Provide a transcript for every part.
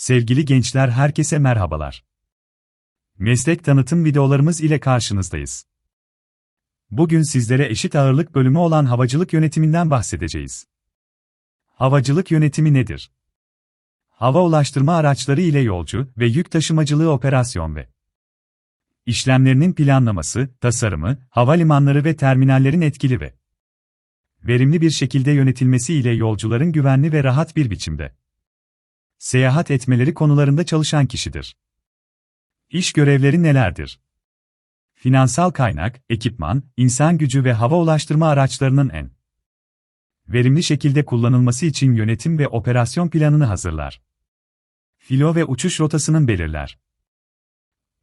Sevgili gençler herkese merhabalar. Meslek tanıtım videolarımız ile karşınızdayız. Bugün sizlere eşit ağırlık bölümü olan havacılık yönetiminden bahsedeceğiz. Havacılık yönetimi nedir? Hava ulaştırma araçları ile yolcu ve yük taşımacılığı operasyon ve işlemlerinin planlaması, tasarımı, havalimanları ve terminallerin etkili ve verimli bir şekilde yönetilmesi ile yolcuların güvenli ve rahat bir biçimde seyahat etmeleri konularında çalışan kişidir. İş görevleri nelerdir? Finansal kaynak, ekipman, insan gücü ve hava ulaştırma araçlarının en verimli şekilde kullanılması için yönetim ve operasyon planını hazırlar. Filo ve uçuş rotasının belirler.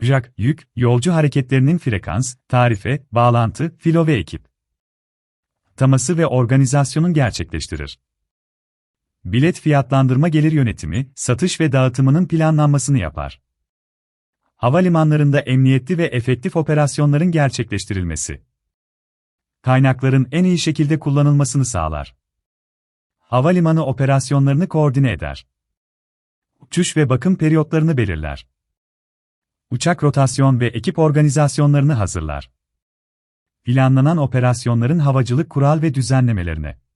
Jak, yük, yolcu hareketlerinin frekans, tarife, bağlantı, filo ve ekip taması ve organizasyonun gerçekleştirir. Bilet fiyatlandırma gelir yönetimi, satış ve dağıtımının planlanmasını yapar. Havalimanlarında emniyetli ve efektif operasyonların gerçekleştirilmesi. Kaynakların en iyi şekilde kullanılmasını sağlar. Havalimanı operasyonlarını koordine eder. Uçuş ve bakım periyotlarını belirler. Uçak rotasyon ve ekip organizasyonlarını hazırlar. Planlanan operasyonların havacılık kural ve düzenlemelerine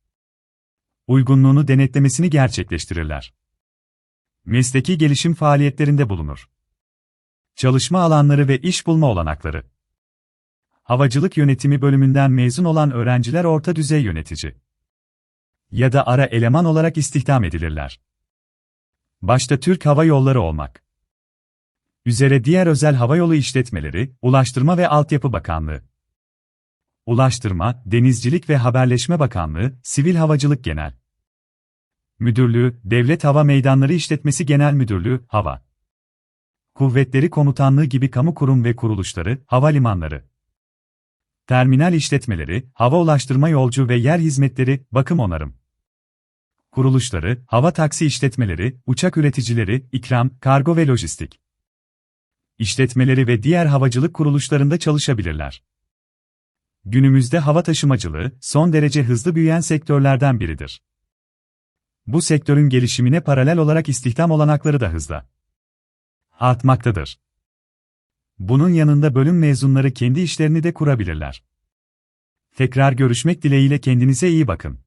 uygunluğunu denetlemesini gerçekleştirirler. Mesleki gelişim faaliyetlerinde bulunur. Çalışma alanları ve iş bulma olanakları. Havacılık yönetimi bölümünden mezun olan öğrenciler orta düzey yönetici ya da ara eleman olarak istihdam edilirler. Başta Türk Hava Yolları olmak üzere diğer özel havayolu işletmeleri, Ulaştırma ve Altyapı Bakanlığı, Ulaştırma, Denizcilik ve Haberleşme Bakanlığı, Sivil Havacılık Genel Müdürlüğü, Devlet Hava Meydanları İşletmesi Genel Müdürlüğü, Hava Kuvvetleri Komutanlığı gibi kamu kurum ve kuruluşları, havalimanları, terminal işletmeleri, hava ulaştırma yolcu ve yer hizmetleri, bakım onarım kuruluşları, hava taksi işletmeleri, uçak üreticileri, ikram, kargo ve lojistik işletmeleri ve diğer havacılık kuruluşlarında çalışabilirler. Günümüzde hava taşımacılığı, son derece hızlı büyüyen sektörlerden biridir. Bu sektörün gelişimine paralel olarak istihdam olanakları da hızla artmaktadır. Bunun yanında bölüm mezunları kendi işlerini de kurabilirler. Tekrar görüşmek dileğiyle kendinize iyi bakın.